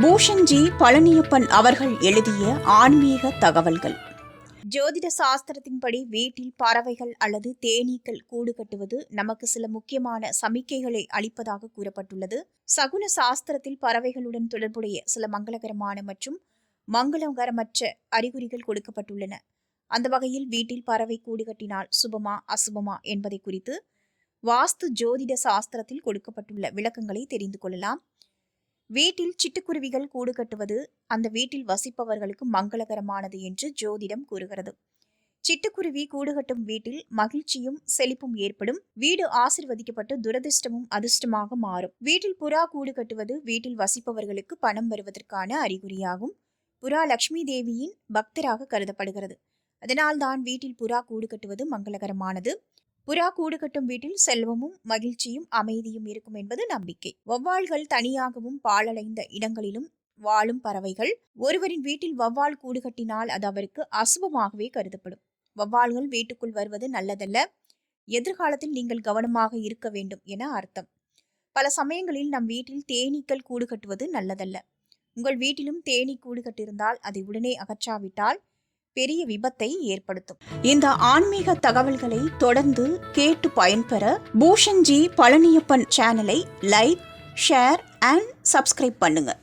பூஷன்ஜி பழனியப்பன் அவர்கள் எழுதிய ஆன்மீக தகவல்கள். ஜோதிட சாஸ்திரத்தின்படி வீட்டில் பறவைகள் அல்லது தேனீக்கள் கூடு கட்டுவது நமக்கு சில முக்கியமான சமிக்கைகளை அளிப்பதாக கூறப்பட்டுள்ளது. சகுன சாஸ்திரத்தில் பறவைகளுடன் தொடர்புடைய சில மங்களகரமான மற்றும் மங்களகரமற்ற அறிகுறிகள் கொடுக்கப்பட்டுள்ளன. அந்த வகையில் வீட்டில் பறவை கூடு கட்டினால் சுபமா அசுபமா என்பதை குறித்து வாஸ்து ஜோதிட சாஸ்திரத்தில் கொடுக்கப்பட்டுள்ள விளக்கங்களை தெரிந்து கொள்ளலாம். வீட்டில் சிட்டுக்குருவிகள் கூடு கட்டுவது அந்த வீட்டில் வசிப்பவர்களுக்கு மங்களகரமானது என்று ஜோதிடம் கூறுகிறது. சிட்டுக்குருவி கூடு கட்டும் வீட்டில் மகிழ்ச்சியும் செழிப்பும் ஏற்படும். வீடு ஆசிர்வதிக்கப்பட்டு துரதிர்ஷ்டமும் அதிர்ஷ்டமாக மாறும். வீட்டில் புறா கூடு கட்டுவது வீட்டில் வசிப்பவர்களுக்கு பணம் வருவதற்கான அறிகுறியாகும். புறா லக்ஷ்மி தேவியின் பக்தராக கருதப்படுகிறது. அதனால்தான் வீட்டில் புறா கூடு கட்டுவது மங்களகரமானது. புறா கூடு கட்டும் வீட்டில் செல்வமும் மகிழ்ச்சியும் அமைதியும் இருக்கும் என்பது நம்பிக்கை. வௌவால்கள் தனியாகவும் பாழடைந்த இடங்களிலும் வாழும் பறவைகள் ஒருவரின் வீட்டில் வௌவால் கூடு கட்டினால் அது அவருக்கு அசுபமாகவே கருதப்படும். வௌவால்கள் வீட்டுக்குள் வருவது நல்லதல்ல. எதிர்காலத்தில் நீங்கள் கவனமாக இருக்க வேண்டும் என அர்த்தம். பல சமயங்களில் நம் வீட்டில் தேனீக்கள் கூடு கட்டுவது நல்லதல்ல. உங்கள் வீட்டிலும் தேனீ கூடு கட்டிருந்தால் அதை உடனே அகற்றாவிட்டால் பெரிய விபத்தை ஏற்படுத்தும். இந்த ஆன்மீக தகவல்களை தொடர்ந்து கேட்டு பயன்பெற பூஷன்ஜி பழனியப்பன் சேனலை லைக் ஷேர் அண்ட் சப்ஸ்கிரைப் பண்ணுங்கள்